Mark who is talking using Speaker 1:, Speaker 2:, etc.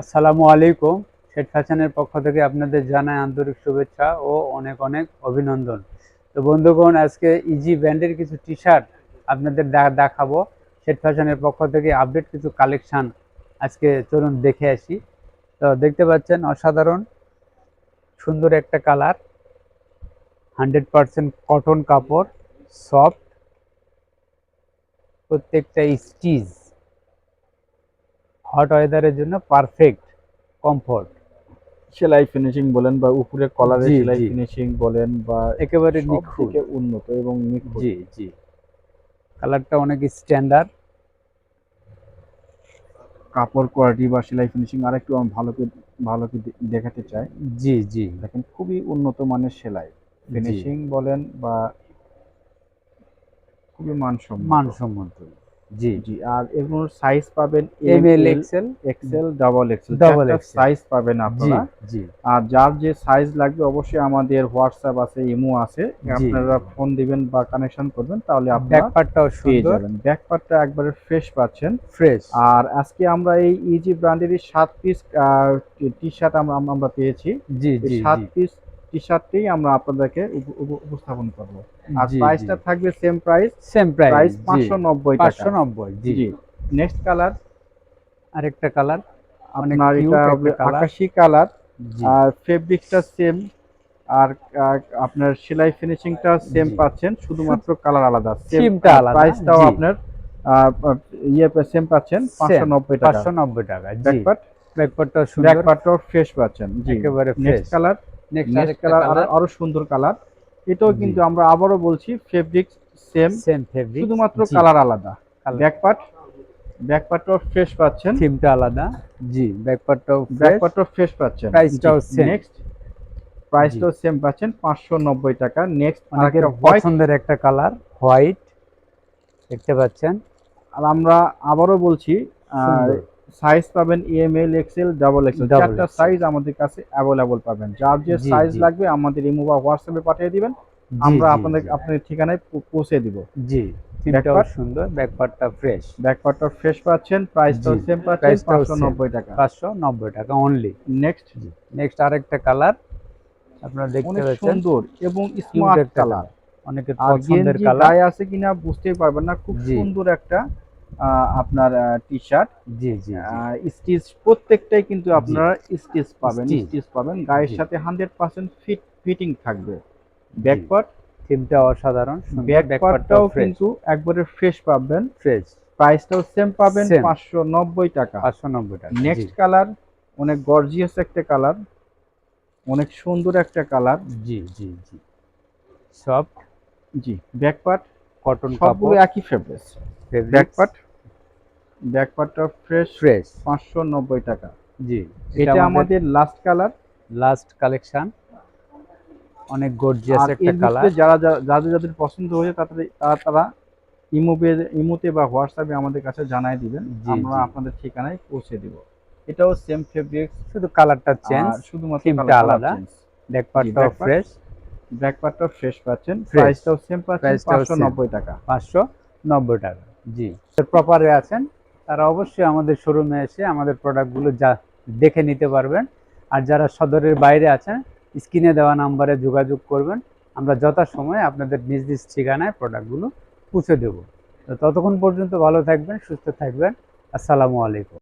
Speaker 1: আসসালামু আলাইকুম। শেঠ ফ্যাশনের পক্ষ থেকে আপনাদের জানাই আন্তরিক শুভেচ্ছা ও অনেক অনেক অভিনন্দন। তো বন্ধুগণ, আজকে ইজি ব্র্যান্ডের কিছু টি শার্ট আপনাদের দেখাবো। শেঠ ফ্যাশনের পক্ষ থেকে আপডেট কিছু কালেকশন আজকে চলুন দেখে আসি। তো দেখতে পাচ্ছেন, অসাধারণ, সুন্দর একটা কালার হান্ড্রেড পারসেন্ট কটন কাপড় সফট প্রত্যেকটা স্টিচ হট ওয়েদারের জন্য পারফেক্ট কমফোর্ট
Speaker 2: সেলাই ফিনিশিং বলেন বা উপরে কলারে সেলাই ফিনিশিং বলেন বা
Speaker 1: একেবারে নিখুঁত।
Speaker 2: উন্নত এবং নিখুঁত।
Speaker 1: জি জি। কালারটা অনেক স্ট্যান্ডার্ড
Speaker 2: কাপড় কোয়ালিটি বা সেলাই ফিনিশিং আরেকটু আমি ভালো করে ভালো করে দেখাতে চাই।
Speaker 1: জি জি।
Speaker 2: দেখেন খুবই উন্নত মানের সেলাই। ফিনিশিং বলেন বা খুবই মানসম্মত।
Speaker 1: মানসম্মত। জি
Speaker 2: জি। আর এগুলোর সাইজ পাবেন
Speaker 1: M L XL
Speaker 2: XL double XL
Speaker 1: XL
Speaker 2: size পাবেন আপনারা।
Speaker 1: জি
Speaker 2: আর যার যে সাইজ লাগবে অবশ্যই আমাদের হোয়াটসঅ্যাপ আছে ইমো আছে। আপনারা ফোন দিবেন বা কানেকশন করবেন তাহলে আপনারা
Speaker 1: পার্টটাও
Speaker 2: পেয়ে
Speaker 1: সুন্দর।
Speaker 2: যাবেন। ব্যাক পার্টটা একবারে ফ্রেশ পাচ্ছেন।
Speaker 1: ফ্রেশ
Speaker 2: আর আজকে আমরা এই ইজি ব্র্যান্ডেরই সাত পিস টি শার্ট আমরা আমরা- আমরা পেয়েছি।
Speaker 1: জি জি
Speaker 2: সাত পিস টি শার্টটি আমরা আপনাদেরকে উপ- উপ- উপস্থাপন করব। আর প্রাইসটা থাকবে same price
Speaker 1: same
Speaker 2: price
Speaker 1: price
Speaker 2: টাকা।
Speaker 1: জি।
Speaker 2: জি। নেক্সট কালার
Speaker 1: আরেকটা কালার
Speaker 2: আপনার এটা হবে আকাশি কালার আর ফেব্রিকটা সেম আর আপনার সেলাই ফিনিশিংটা সেম পাচ্ছেন শুধুমাত্র কালার আলাদা।
Speaker 1: Theme-টা আলাদা,
Speaker 2: প্রাইসটাও আপনার ইয়ে সেম পাচ্ছেন পাঁচশো নব্বই টাকা।
Speaker 1: পাঁচশো নব্বই টাকা জি।
Speaker 2: ব্যাক পার্ট
Speaker 1: ব্যাক পার্টটাও
Speaker 2: ব্যাক
Speaker 1: সুন্দর।
Speaker 2: পার্টটাও ফ্রেশ পাচ্ছেন জি।
Speaker 1: একেবারে
Speaker 2: next
Speaker 1: fresh
Speaker 2: colour
Speaker 1: next
Speaker 2: colour আরও সুন্দর কালার এটাও কিন্তু আমরা আবারও বলছি ফেব্রিক সেম
Speaker 1: সেম ফেব্রিক
Speaker 2: শুধুমাত্র কালার আলাদা। ব্যাক পার্ট ব্যাক পার্টটাও ফ্রেশ পাচ্ছেন
Speaker 1: থিমটা আলাদা। জি। ব্যাক পার্টটাও
Speaker 2: ব্যাক পার্টটাও ফ্রেশ পাচ্ছেন।
Speaker 1: Price-টাও same।
Speaker 2: নেক্সট প্রাইসটাও সেম পাচ্ছেন পাঁচশো নব্বই টাকা। নেক্সট
Speaker 1: অনেকের পছন্দের একটা কালার হোয়াইট দেখতে পাচ্ছেন।
Speaker 2: আর আমরা আবারও বলছি। সাইজ পাবেন M L XL double XL চারটা সাইজ আমাদের কাছে অ্যাভেলেবল পাবেন। যার যে সাইজ লাগবে আমাদের ইমো বা হোয়াটসঅ্যাপে পাঠিয়ে দিবেন। আমরা আপনাদের আপনাদের ঠিকানায় পৌঁছে দিব।
Speaker 1: জি
Speaker 2: part?
Speaker 1: সুন্দর ব্যাক পার্টটা ফ্রেশ
Speaker 2: ব্যাক পার্টটা ফ্রেশ পাচ্ছেন প্রাইসটাও
Speaker 1: জি,
Speaker 2: সেম পাচ্ছেন
Speaker 1: price-টাও
Speaker 2: পাঁচশো
Speaker 1: same।
Speaker 2: নব্বই টাকা।
Speaker 1: পাঁচশো নব্বই টাকা অনলি
Speaker 2: নেক্সট
Speaker 1: নেক্সট আরেকটা কালার আপনারা দেখতে পাচ্ছেন।
Speaker 2: সুন্দর এবং স্মার্ট কালার
Speaker 1: অনেকের পছন্দের কালার
Speaker 2: আছে কিনা বুঝতেই পারবেন না। খুব সুন্দর একটা আপনার টি শার্ট
Speaker 1: জি জি।
Speaker 2: স্টিচ প্রত্যেকটাই কিন্তু আপনারা স্টিচ পাবেন স্টিচ। পাবেন। গায়ের সাথে হান্ড্রেড পার্সেন্ট ফিট ফিটিং থাকবে। ব্যাক পার্ট
Speaker 1: থিমটা অসাধারণ সুন্দর।
Speaker 2: ব্যাক
Speaker 1: ব্যাক
Speaker 2: পার্টটাও
Speaker 1: পার্টটাও ফ্রেশ
Speaker 2: কিন্তু একবারে ফ্রেশ পাবেন।
Speaker 1: ফ্রেশ
Speaker 2: প্রাইসটাও সেম পাবেন। পাঁচশো নব্বই টাকা।
Speaker 1: পাঁচশো নব্বই টাকা
Speaker 2: নেক্সট কালার অনেক গর্জিয়াস একটা কালার অনেক সুন্দর একটা কালার
Speaker 1: জি জি জি। সফট
Speaker 2: জি ব্যাক পার্ট
Speaker 1: কটন কাপড়
Speaker 2: একই fabrics back
Speaker 1: back
Speaker 2: part back পার্টটা ফ্রেশ
Speaker 1: ফ্রেশ
Speaker 2: পাঁচশো নব্বই টাকা।
Speaker 1: জি
Speaker 2: এটা আমাদের লাস্ট কালার
Speaker 1: লাস্ট কালেকশন অনেক গর্জিয়াস একটা কালার
Speaker 2: যারা যারা- যাদের যাদের পছন্দ হয়েছে তাদের তারা তারা ইমোবে ইমোতে বা হোয়াটসঅ্যাপে আমাদের কাছে জানাই দিবেন। আমরা আপনাদের ঠিকানায় পৌঁছে দিব। এটাও সেম ফেব্রিক্স
Speaker 1: শুধু কালারটা চেঞ্জ
Speaker 2: শুধুমাত্র
Speaker 1: আলাদা।
Speaker 2: change।
Speaker 1: ব্যাক পার্টটাও
Speaker 2: back
Speaker 1: ফ্রেশ
Speaker 2: ব্যাক পার্টটাও ফ্রেশ পাচ্ছেন। প্রাইসটাও সেম পাচ্ছেন
Speaker 1: Price-টাও
Speaker 2: পাঁচশো
Speaker 1: same।
Speaker 2: নব্বই টাকা।
Speaker 1: পাঁচশো নব্বই টাকা। জি। প্রপারে আছেন তারা অবশ্যই আমাদের শোরুমে এসে আমাদের প্রোডাক্টগুলো যা দেখে নিতে পারবেন। আর যারা সদরের বাইরে আছেন স্ক্রিনে দেওয়া নাম্বারে যোগাযোগ করবেন। আমরা যথাসময়ে আপনাদের নিজ নিজ ঠিকানায় প্রোডাক্টগুলো পৌঁছে দেবো। তো ততক্ষণ পর্যন্ত ভালো থাকবেন সুস্থ থাকবেন। আসসালামু আলাইকুম।